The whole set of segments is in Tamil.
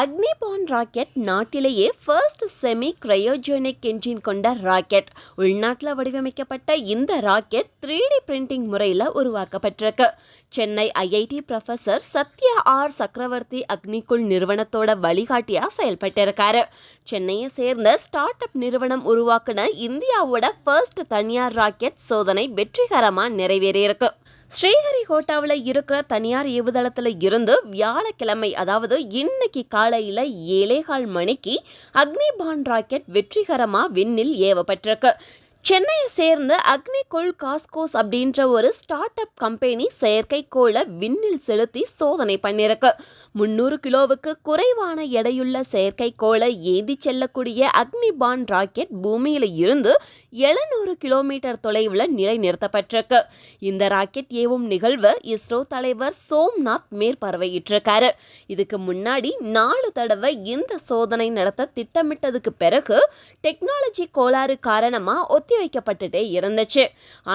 அக்னிபான் ராக்கெட் நாட்டிலேயே ஃபர்ஸ்ட் செமி கிரையோஜெனிக் என்ஜின் கொண்ட ராக்கெட். உள்நாட்டில் வடிவமைக்கப்பட்ட இந்த ராக்கெட் த்ரீ டி பிரிண்டிங் முறையில் உருவாக்கப்பட்டிருக்கு. Chennai IIT professor Sathya R Chakravarthy Agnikul நிறுவனத்தோட வழிகாட்டியாக செயல்பட்டிருக்காரு. சென்னையை சேர்ந்த ஸ்டார்ட் அப் நிறுவனம் உருவாக்குன இந்தியாவோட ஃபர்ஸ்ட் தனியார் ராக்கெட் சோதனை வெற்றிகரமாக நிறைவேறியிருக்கு. ஸ்ரீஹரிகோட்டாவில் இருக்கிற தனியார் ஏவுதளத்தில் இருந்து வியாழக்கிழமை அதாவது இன்னைக்கு காலையில் ஏழேகால் மணிக்கு அக்னிபான் ராக்கெட் வெற்றிகரமாக விண்ணில் ஏவப்பட்டிருக்கு. சென்னையை சேர்ந்த அக்னிகோள் காஸ்கோஸ் அப்படின்ற ஒரு ஸ்டார்ட் அப் கம்பெனி செயற்கைக்கோளை விண்ணில் செலுத்தி சோதனை பண்ணியிருக்கு. முந்நூறு கிலோவுக்கு குறைவான எடையுள்ள செயற்கைக்கோளை ஏந்தி செல்லக்கூடிய அக்னிபான் ராக்கெட் பூமியில இருந்து எழுநூறு கிலோமீட்டர் தொலைவில் நிலைநிறுத்தப்பட்டிருக்கு. இந்த ராக்கெட் ஏவும் நிகழ்வு இஸ்ரோ தலைவர் சோம்நாத் மேற்பார்வையிட்டிருக்காரு. இதுக்கு முன்னாடி நாலு தடவை இந்த சோதனை நடத்த திட்டமிட்டதுக்கு பிறகு டெக்னாலஜி கோளாறு காரணமாக ஒத்தி வைக்கப்பட்டுட்டே இருந்துச்சு.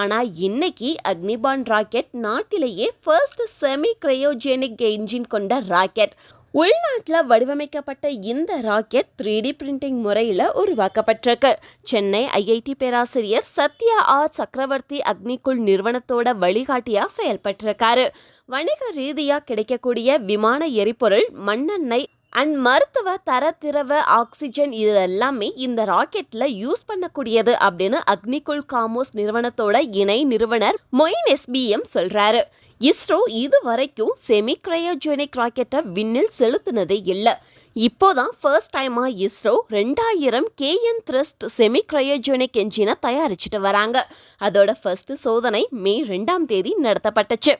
ஆனால் இன்னைக்கு அக்னிபான் ராக்கெட் நாட்டிலேயே ஃபர்ஸ்ட் செமி கிரையோஜெனிக் என்ஜின் கொண்ட ராக்கெட். உள்நாட்டில் வடிவமைக்கப்பட்ட இந்த ராக்கெட் த்ரீ டி பிரிண்டிங் முறையில் உருவாக்கப்பட்டிருக்கு. சென்னை ஐஐடி பேராசிரியர் சத்யா ஆர். சக்கரவர்த்தி அக்னிகுள் நிறுவனத்தோட வழிகாட்டியாக செயல்பட்டிருக்காரு. வணிக ரீதியாக கிடைக்கக்கூடிய விமான எரிபொருள் மண்ணெண்ணெய் அண்ட் மருத்துவ தர திரவ ஆக்சிஜன் இது எல்லாமே இந்த ராக்கெட்ல யூஸ் பண்ணக்கூடியது அப்படின்னு அக்னிகுல் காமோஸ் நிறுவனத்தோட இணை நிறுவனர் மொயின் எஸ்பிஎம் சொல்றாரு. இஸ்ரோ இது வரைக்கும் செமி கிரையோஜெனிக் ராக்கெட்டை விண்ணில் செலுத்தினதே இல்லை. இப்போதான் ஃபர்ஸ்ட் டைமாக இஸ்ரோ ரெண்டாயிரம் K N thrust semi cryogenic என்ஜினை தயாரிச்சுட்டு வராங்க. அதோட ஃபர்ஸ்ட் சோதனை மே ரெண்டாம் தேதி நடத்தப்பட்டுச்சு.